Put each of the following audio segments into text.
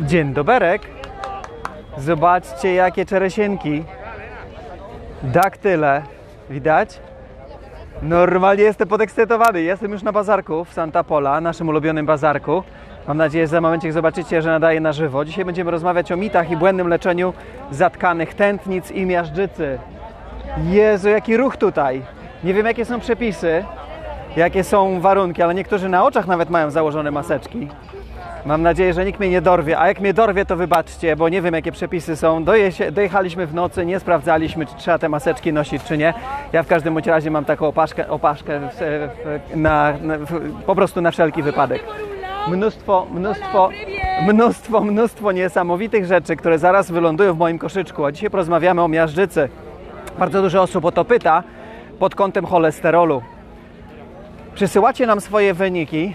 Dzień doberek. Zobaczcie jakie czeresienki. Daktyle. Widać? Normalnie jestem podekscytowany. Jestem już na bazarku w Santa Pola, naszym ulubionym bazarku. Mam nadzieję, że za momencik zobaczycie, że nadaje na żywo. Dzisiaj będziemy rozmawiać o mitach i błędnym leczeniu zatkanych tętnic i miażdżycy. Jezu, jaki ruch tutaj. Nie wiem, jakie są przepisy, jakie są warunki, ale niektórzy na oczach nawet mają założone maseczki. Mam nadzieję, że nikt mnie nie dorwie, a jak mnie dorwie, to wybaczcie, bo nie wiem, jakie przepisy są. Dojesie, dojechaliśmy w nocy, nie sprawdzaliśmy, czy trzeba te maseczki nosić, czy nie. Ja w każdym bądź razie mam taką opaszkę, opaszkę w, w, na, na, w, po prostu na wszelki wypadek. Mnóstwo, mnóstwo, mnóstwo, mnóstwo niesamowitych rzeczy, które zaraz wylądują w moim koszyczku. A dzisiaj porozmawiamy o miażdżycy. Bardzo dużo osób o to pyta pod kątem cholesterolu. Przysyłacie nam swoje wyniki,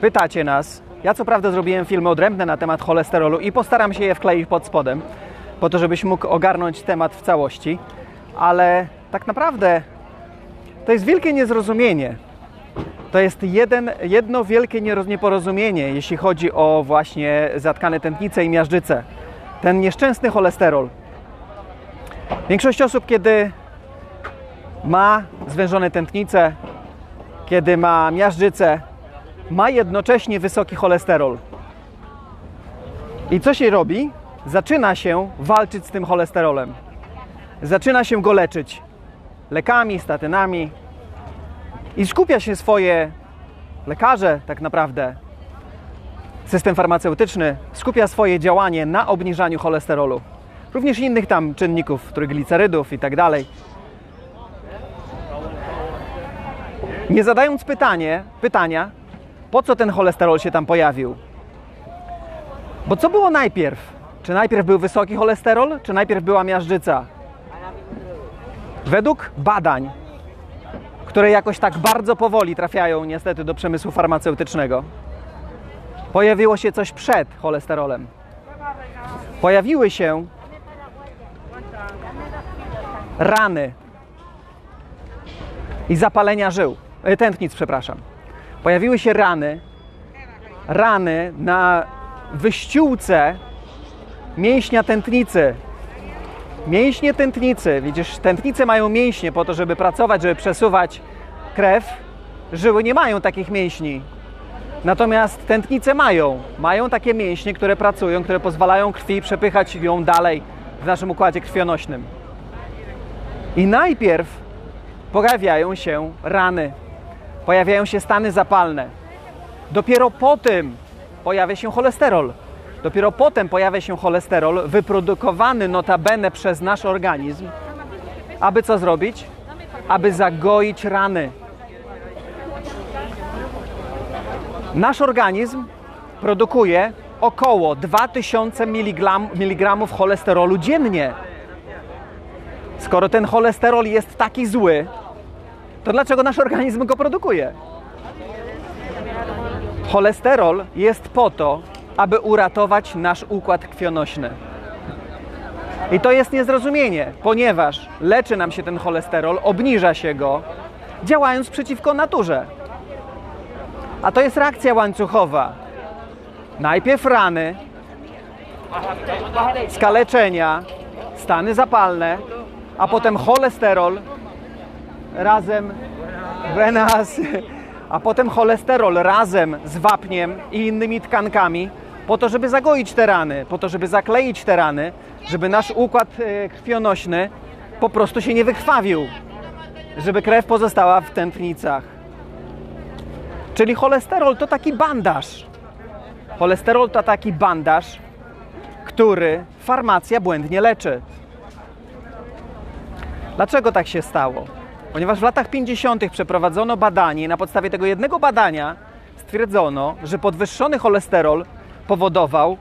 pytacie nas. Ja co prawda zrobiłem filmy odrębne na temat cholesterolu i postaram się je wkleić pod spodem, po to, żebyś mógł ogarnąć temat w całości, ale tak naprawdę to jest wielkie niezrozumienie. To jest jeden, jedno wielkie nieporozumienie, jeśli chodzi o właśnie zatkane tętnice i miażdżyce. Ten nieszczęsny cholesterol. Większość osób, kiedy ma zwężone tętnice, kiedy ma miażdżycę, ma jednocześnie wysoki cholesterol. I co się robi? Zaczyna się walczyć z tym cholesterolem. Zaczyna się go leczyć lekami, statynami. I skupia się swoje lekarze, tak naprawdę, system farmaceutyczny, skupia swoje działanie na obniżaniu cholesterolu. Również innych tam czynników, trójglicerydów i tak dalej. Nie zadając pytanie, pytania, po co ten cholesterol się tam pojawił. Bo co było najpierw? Czy najpierw był wysoki cholesterol, czy najpierw była miażdżyca? Według badań, które jakoś tak bardzo powoli trafiają niestety do przemysłu farmaceutycznego, pojawiło się coś przed cholesterolem. Pojawiły się rany i zapalenia żył, e, tętnic, przepraszam. Pojawiły się rany, rany na wyściółce mięśnia tętnicy. Mięśnie tętnicy, widzisz, tętnice mają mięśnie po to, żeby pracować, żeby przesuwać krew. Żyły nie mają takich mięśni. Natomiast tętnice mają. Mają takie mięśnie, które pracują, które pozwalają krwi przepychać ją dalej w naszym układzie krwionośnym. I najpierw pojawiają się rany, pojawiają się stany zapalne. Dopiero potem pojawia się cholesterol. Dopiero potem pojawia się cholesterol wyprodukowany notabene przez nasz organizm, aby co zrobić? Aby zagoić rany. Nasz organizm produkuje około 2000 mg, mg cholesterolu dziennie. Skoro ten cholesterol jest taki zły, to dlaczego nasz organizm go produkuje? Cholesterol jest po to, aby uratować nasz układ krwionośny. I to jest niezrozumienie, ponieważ leczy nam się ten cholesterol, obniża się go, działając przeciwko naturze. A to jest reakcja łańcuchowa. Najpierw rany, skaleczenia, stany zapalne, a potem cholesterol razem Buenas. A potem cholesterol razem z wapniem i innymi tkankami po to, żeby zagoić te rany, po to, żeby zakleić te rany, żeby nasz układ e, krwionośny po prostu się nie wykrwawił, żeby krew pozostała w tętnicach. Czyli cholesterol to taki bandaż. Cholesterol to taki bandaż, który farmacja błędnie leczy. Dlaczego tak się stało? Ponieważ w latach 50. przeprowadzono badanie i na podstawie tego jednego badania stwierdzono, że podwyższony cholesterol powodował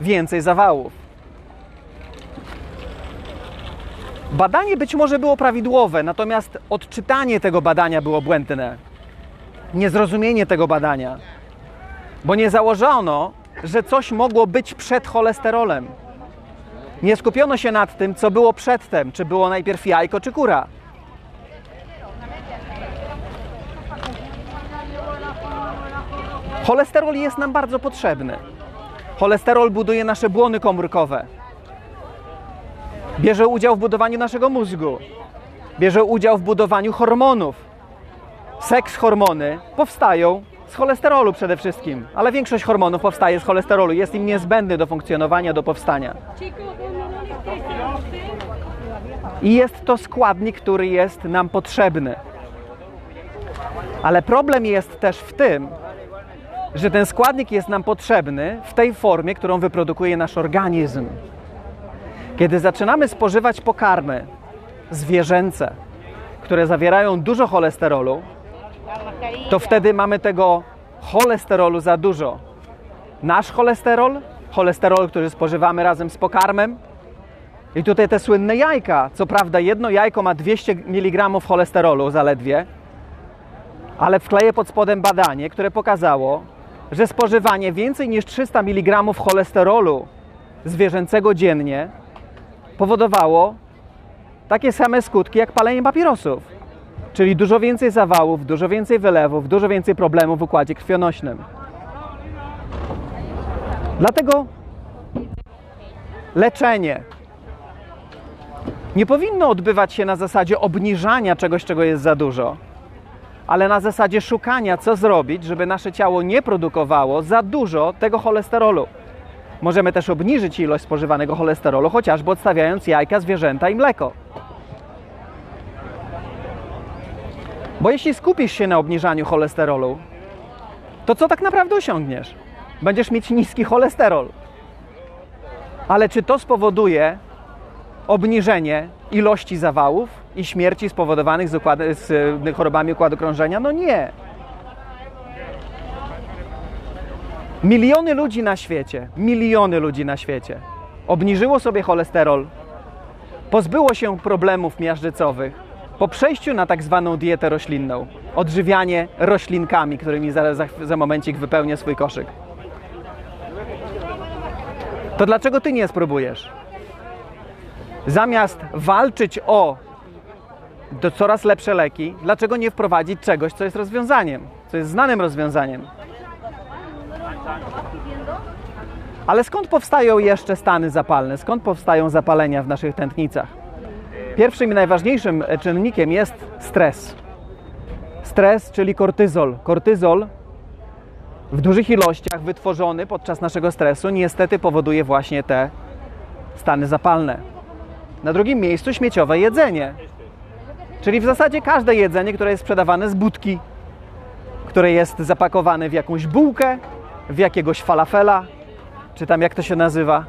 więcej zawałów. Badanie być może było prawidłowe, natomiast odczytanie tego badania było błędne. Niezrozumienie tego badania. Bo nie założono, że coś mogło być przed cholesterolem. Nie skupiono się nad tym, co było przedtem, czy było najpierw jajko, czy kura. Cholesterol jest nam bardzo potrzebny. Cholesterol buduje nasze błony komórkowe. Bierze udział w budowaniu naszego mózgu. Bierze udział w budowaniu hormonów. Seks hormony powstają z cholesterolu przede wszystkim, ale większość hormonów powstaje z cholesterolu. Jest im niezbędny do funkcjonowania, do powstania. I jest to składnik, który jest nam potrzebny. Ale problem jest też w tym, że ten składnik jest nam potrzebny w tej formie, którą wyprodukuje nasz organizm. Kiedy zaczynamy spożywać pokarmy zwierzęce, które zawierają dużo cholesterolu, to wtedy mamy tego cholesterolu za dużo. Nasz cholesterol, cholesterol, który spożywamy razem z pokarmem, i tutaj te słynne jajka. Co prawda, jedno jajko ma 200 mg cholesterolu zaledwie, ale wkleję pod spodem badanie, które pokazało, że spożywanie więcej niż 300 mg cholesterolu zwierzęcego dziennie powodowało takie same skutki jak palenie papierosów. Czyli dużo więcej zawałów, dużo więcej wylewów, dużo więcej problemów w układzie krwionośnym. Dlatego leczenie nie powinno odbywać się na zasadzie obniżania czegoś, czego jest za dużo, ale na zasadzie szukania, co zrobić, żeby nasze ciało nie produkowało za dużo tego cholesterolu. Możemy też obniżyć ilość spożywanego cholesterolu, chociażby odstawiając jajka, zwierzęta i mleko. Bo jeśli skupisz się na obniżaniu cholesterolu, to co tak naprawdę osiągniesz? Będziesz mieć niski cholesterol. Ale czy to spowoduje obniżenie ilości zawałów i śmierci spowodowanych z, układ- z y, chorobami układu krążenia? No nie. Miliony ludzi na świecie, miliony ludzi na świecie obniżyło sobie cholesterol, pozbyło się problemów miażdżycowych po przejściu na tak zwaną dietę roślinną, odżywianie roślinkami, którymi za, za, za momencik wypełnię swój koszyk. To dlaczego ty nie spróbujesz? Zamiast walczyć o do coraz lepsze leki, dlaczego nie wprowadzić czegoś, co jest rozwiązaniem, co jest znanym rozwiązaniem? Ale skąd powstają jeszcze stany zapalne? Skąd powstają zapalenia w naszych tętnicach? Pierwszym i najważniejszym czynnikiem jest stres. Stres, czyli kortyzol. Kortyzol w dużych ilościach wytworzony podczas naszego stresu niestety powoduje właśnie te stany zapalne. Na drugim miejscu śmieciowe jedzenie. Czyli w zasadzie każde jedzenie, które jest sprzedawane z budki, które jest zapakowane w jakąś bułkę, w jakiegoś falafela, czy tam jak to się nazywa.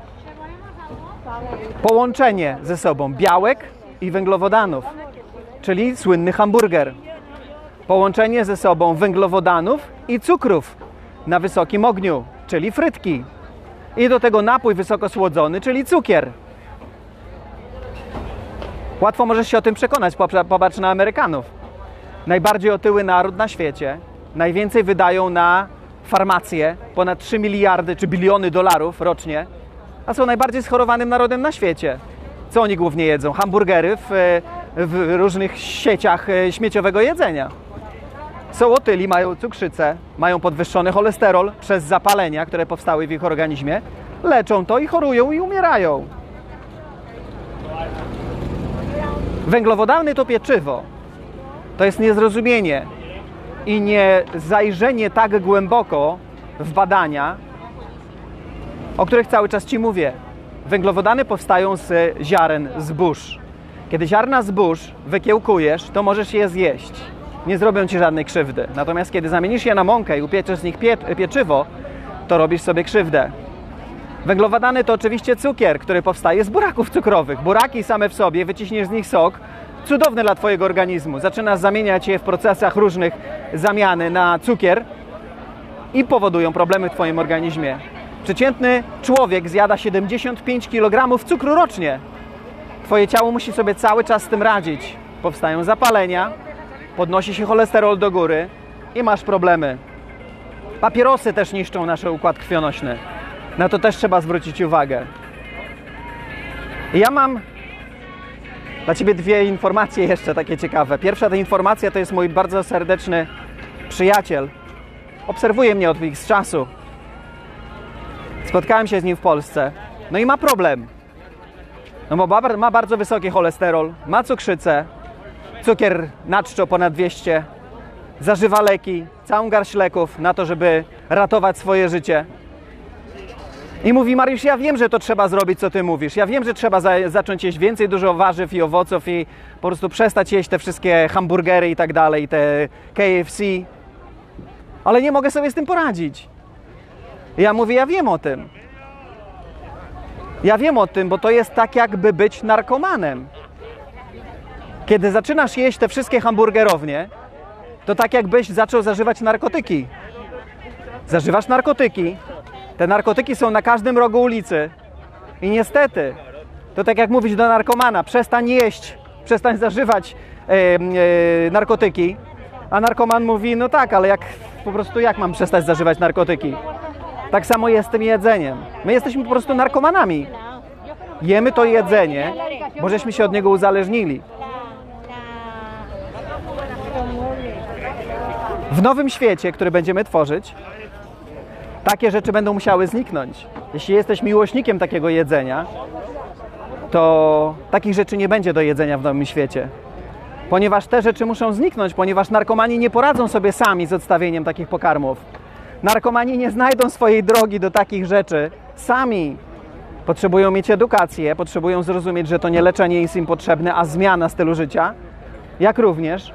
Połączenie ze sobą białek i węglowodanów, czyli słynny hamburger. Połączenie ze sobą węglowodanów i cukrów na wysokim ogniu, czyli frytki. I do tego napój wysoko słodzony, czyli cukier. Łatwo możesz się o tym przekonać, popatrz na Amerykanów. Najbardziej otyły naród na świecie. Najwięcej wydają na farmację, ponad 3 miliardy czy biliony dolarów rocznie, a są najbardziej schorowanym narodem na świecie. Co oni głównie jedzą? Hamburgery w, w różnych sieciach e, śmieciowego jedzenia. Są otyli, mają cukrzycę, mają podwyższony cholesterol przez zapalenia, które powstały w ich organizmie, leczą to i chorują i umierają. Węglowodany to pieczywo. To jest niezrozumienie i nie zajrzenie tak głęboko w badania, o których cały czas Ci mówię. Węglowodany powstają z ziaren zbóż. Kiedy ziarna zbóż wykiełkujesz, to możesz je zjeść. Nie zrobią Ci żadnej krzywdy. Natomiast kiedy zamienisz je na mąkę i upieczesz z nich pie pieczywo, to robisz sobie krzywdę. Węglowodany to oczywiście cukier, który powstaje z buraków cukrowych. Buraki same w sobie, wyciśniesz z nich sok, cudowny dla Twojego organizmu. Zaczynasz zamieniać je w procesach różnych zamiany na cukier i powodują problemy w Twoim organizmie. Przeciętny człowiek zjada 75 kg cukru rocznie. Twoje ciało musi sobie cały czas z tym radzić. Powstają zapalenia, podnosi się cholesterol do góry i masz problemy. Papierosy też niszczą nasz układ krwionośny. Na to też trzeba zwrócić uwagę. Ja mam dla Ciebie dwie informacje jeszcze takie ciekawe. Pierwsza ta informacja to jest mój bardzo serdeczny przyjaciel. Obserwuje mnie od X czasu. Spotkałem się z nim w Polsce. No i ma problem. No bo ma, bardzo wysoki cholesterol, ma cukrzycę, cukier nadczczo ponad 200, zażywa leki, całą garść leków na to, żeby ratować swoje życie. I mówi Mariusz, ja wiem, że to trzeba zrobić, co ty mówisz. Ja wiem, że trzeba za, zacząć jeść więcej dużo warzyw i owoców i po prostu przestać jeść te wszystkie hamburgery i tak dalej, te KFC. Ale nie mogę sobie z tym poradzić. I Ja mówię, ja wiem o tym. Ja wiem o tym, bo to jest tak jakby być narkomanem. Kiedy zaczynasz jeść te wszystkie hamburgerownie, to tak jakbyś zaczął zażywać narkotyki. Zażywasz narkotyki, te narkotyki są na każdym rogu ulicy. I niestety, to tak jak mówić do narkomana, przestań jeść, przestań zażywać e, narkotyki. A narkoman mówi, no tak, ale jak po prostu jak mam przestać zażywać narkotyki? Tak samo jest z tym jedzeniem. My jesteśmy po prostu narkomanami. Jemy to jedzenie, bo żeśmy się od niego uzależnili. W nowym świecie, który będziemy tworzyć, takie rzeczy będą musiały zniknąć. Jeśli jesteś miłośnikiem takiego jedzenia, to takich rzeczy nie będzie do jedzenia w nowym świecie. Ponieważ te rzeczy muszą zniknąć, ponieważ narkomani nie poradzą sobie sami z odstawieniem takich pokarmów. Narkomani nie znajdą swojej drogi do takich rzeczy sami. Potrzebują mieć edukację, potrzebują zrozumieć, że to nie leczenie jest im potrzebne, a zmiana stylu życia, jak również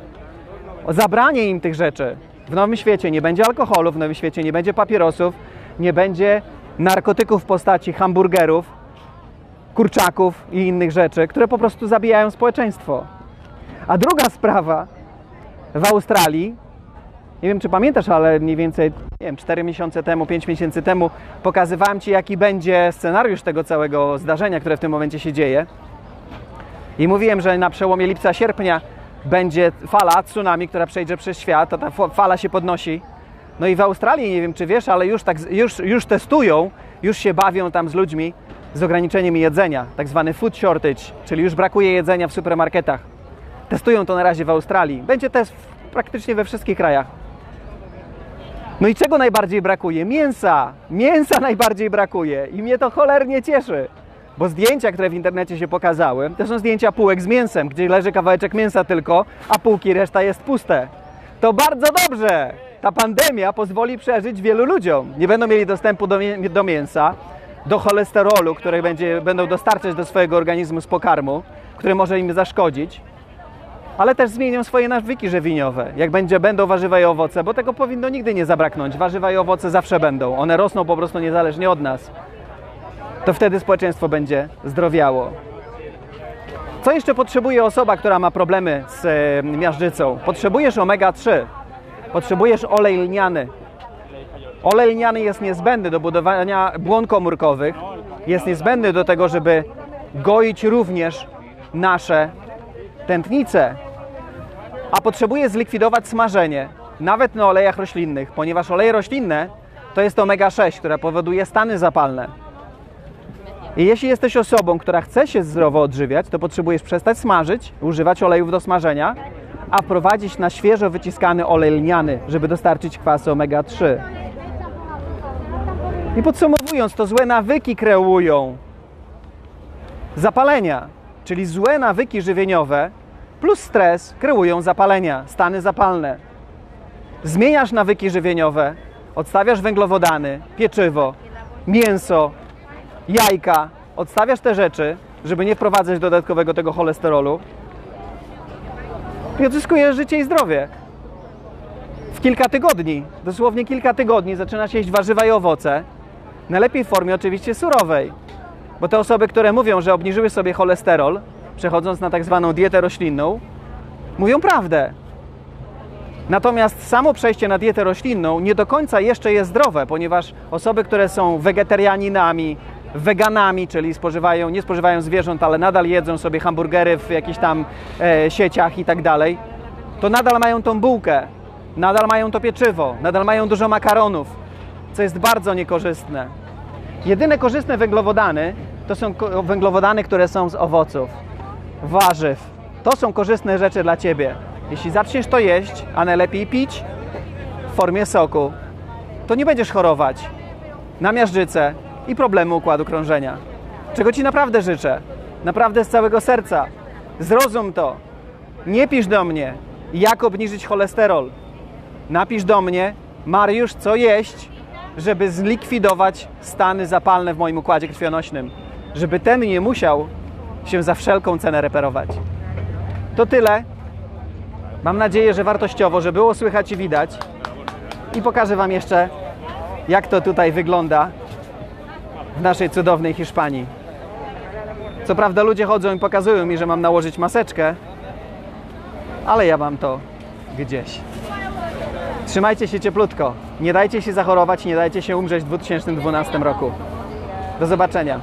zabranie im tych rzeczy. W nowym świecie nie będzie alkoholu, w nowym świecie nie będzie papierosów, nie będzie narkotyków w postaci hamburgerów, kurczaków i innych rzeczy, które po prostu zabijają społeczeństwo. A druga sprawa w Australii, nie wiem czy pamiętasz, ale mniej więcej nie wiem, 4 miesiące temu, 5 miesięcy temu pokazywałem Ci, jaki będzie scenariusz tego całego zdarzenia, które w tym momencie się dzieje. I mówiłem, że na przełomie lipca-sierpnia będzie fala tsunami, która przejdzie przez świat, a ta fa- fala się podnosi. No i w Australii, nie wiem czy wiesz, ale już, tak, już, już testują, już się bawią tam z ludźmi z ograniczeniem jedzenia, tak zwany food shortage, czyli już brakuje jedzenia w supermarketach. Testują to na razie w Australii. Będzie test praktycznie we wszystkich krajach. No i czego najbardziej brakuje? Mięsa! Mięsa najbardziej brakuje i mnie to cholernie cieszy. Bo zdjęcia, które w internecie się pokazały, to są zdjęcia półek z mięsem, gdzie leży kawałeczek mięsa tylko, a półki reszta jest puste. To bardzo dobrze! Ta pandemia pozwoli przeżyć wielu ludziom. Nie będą mieli dostępu do, mię- do mięsa, do cholesterolu, który będzie, będą dostarczać do swojego organizmu z pokarmu, który może im zaszkodzić ale też zmienią swoje nawyki żywieniowe. Jak będzie, będą warzywa i owoce, bo tego powinno nigdy nie zabraknąć. Warzywa i owoce zawsze będą. One rosną po prostu niezależnie od nas. To wtedy społeczeństwo będzie zdrowiało. Co jeszcze potrzebuje osoba, która ma problemy z e, miażdżycą? Potrzebujesz omega-3. Potrzebujesz olej lniany. Olej lniany jest niezbędny do budowania błon komórkowych. Jest niezbędny do tego, żeby goić również nasze tętnice, a potrzebuje zlikwidować smażenie, nawet na olejach roślinnych, ponieważ oleje roślinne to jest omega-6, która powoduje stany zapalne. I jeśli jesteś osobą, która chce się zdrowo odżywiać, to potrzebujesz przestać smażyć, używać olejów do smażenia, a wprowadzić na świeżo wyciskany olej lniany, żeby dostarczyć kwasu omega-3. I podsumowując, to złe nawyki kreują zapalenia, czyli złe nawyki żywieniowe plus stres kreują zapalenia, stany zapalne. Zmieniasz nawyki żywieniowe, odstawiasz węglowodany, pieczywo, mięso, jajka, odstawiasz te rzeczy, żeby nie wprowadzać dodatkowego tego cholesterolu i odzyskujesz życie i zdrowie. W kilka tygodni, dosłownie kilka tygodni zaczynasz jeść warzywa i owoce, najlepiej w formie oczywiście surowej. Bo te osoby, które mówią, że obniżyły sobie cholesterol, przechodząc na tak zwaną dietę roślinną, mówią prawdę. Natomiast samo przejście na dietę roślinną nie do końca jeszcze jest zdrowe, ponieważ osoby, które są wegetarianinami, weganami, czyli spożywają, nie spożywają zwierząt, ale nadal jedzą sobie hamburgery w jakichś tam e, sieciach i tak dalej, to nadal mają tą bułkę, nadal mają to pieczywo, nadal mają dużo makaronów, co jest bardzo niekorzystne. Jedyne korzystne węglowodany to są węglowodany, które są z owoców, warzyw. To są korzystne rzeczy dla Ciebie. Jeśli zaczniesz to jeść, a najlepiej pić w formie soku, to nie będziesz chorować na miażdżycę, i problemy układu krążenia. Czego Ci naprawdę życzę, naprawdę z całego serca. Zrozum to. Nie pisz do mnie, jak obniżyć cholesterol. Napisz do mnie, Mariusz, co jeść, żeby zlikwidować stany zapalne w moim układzie krwionośnym. Żeby ten nie musiał się za wszelką cenę reperować. To tyle. Mam nadzieję, że wartościowo, że było słychać i widać. I pokażę Wam jeszcze, jak to tutaj wygląda w naszej cudownej Hiszpanii. Co prawda ludzie chodzą i pokazują mi, że mam nałożyć maseczkę, ale ja mam to gdzieś. Trzymajcie się cieplutko. Nie dajcie się zachorować, nie dajcie się umrzeć w 2012 roku. Do zobaczenia.